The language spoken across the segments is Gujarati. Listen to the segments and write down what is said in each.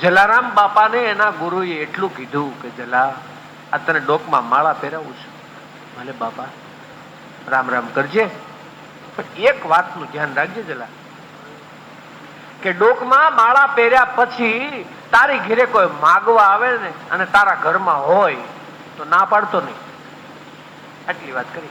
જલારામ બાપાને એના ગુરુએ એટલું કીધું કે, જલા, આ તને ડોકમાં માળા પહેરાવું છું. ભલે બાપા, રામ રામ કરજે. પણ એક વાતનું ધ્યાન રાખજે જલા, કે ડોકમાં માળા પહેર્યા પછી તારી ઘેરે કોઈ માગવા આવે ને અને તારા ઘરમાં હોય, તો ના પાડતો નહીં. આટલી વાત કરી.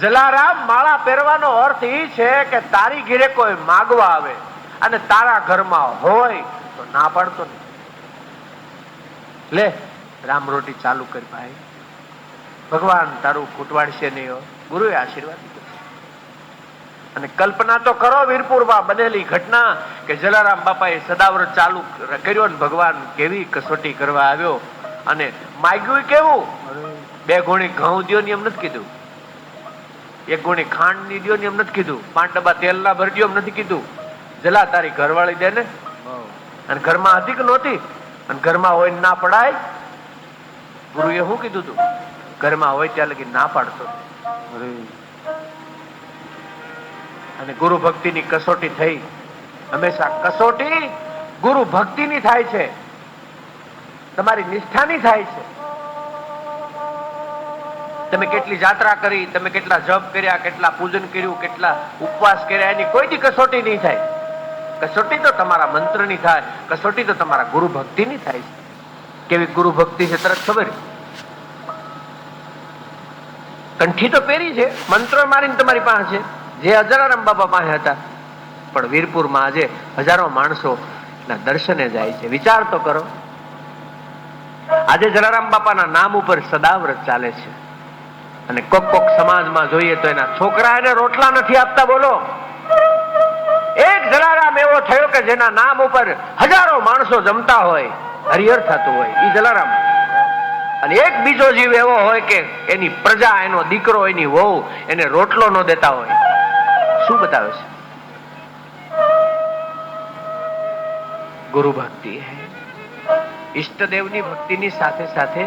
જલારામ માળા પહેરવાનો અર્થ એ છે કે તારી ઘેરે કોઈ માગવા આવે અને તારા ઘરમાં હોય તો ના પાડતો નહીં લે, રામ રોટી ચાલુ કરી ભાઈ. ભગવાન તારું ખૂટવાડશે નહીં ગુરુએ આશીર્વાદ અને કલ્પના તો કરો વીરપુરમાં બનેલી ઘટના કે જલારામ બાપાએ સદાવ્રત ચાલુ કર્યો ને ભગવાન કેવી કસોટી કરવા આવ્યો અને માગ્યું કેવું? બે ગુણી ઘઉં દ્યો ને એમ નથી કીધું. એક ગુણી ખાંડની દ્યો ને એમ નથી કીધું. પાંચ ડબ્બા તેલના ના ભરજો એમ નથી કીધું. જલા તારી ઘરવાળી દે ને? અને ઘરમાં હતી કે નહોતી. અને ઘરમાં હોય ને ના પડાય. ગુરુએ શું કીધું તું? ઘરમાં હોય ત્યાં લગી ના પાડતો અને ગુરુ ભક્તિની કસોટી થઈ. હંમેશા કસોટી ગુરુ ભક્તિની થાય છે. તમારી નિષ્ઠાની થાય છે. તમે કેટલી જાત્રા કરી, તમે કેટલા જપ કર્યા, કેટલા પૂજન કર્યું, કેટલા ઉપવાસ કર્યા, એની કોઈ કસોટી નહીં થાય. કસોટી તો તમારા મંત્રની થાય, કસોટી તો તમારા ગુરુ ભક્તિની થાય છે. કેવી ગુરુ ભક્તિ છે તરત ખબર? કંઠી તો પહેરી છે, મંત્ર મારીને તમારી પાસે છે. જે હજારામ બાબા પાસે હતા. પણ વીરપુરમાં આજે હજારો માણસો ના દર્શને જાય છે. વિચાર તો કરો. આજે જલારામ બાપાના નામ ઉપર સદાવ્રત ચાલે છે. અને કોક કોક સમાજમાં જોઈએ તો એના છોકરા એને રોટલા નથી આપતા, બોલો. થયો કે જેના નામ ઉપર હજારો માણસો જમતા હોય, હરિહર થતું હોય એ જલારામ. અને એક બીજો જીવ એવો હોય કે એની પ્રજા, એનો દીકરો, એની વહુ એને રોટલો ન દેતા હોય. શું બતાવે છે? ગુરુ ભક્તિ ઈષ્ટદેવની ભક્તિની સાથે સાથે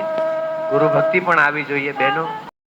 ગુરુ ભક્તિ પણ આવી જોઈએ બહેનો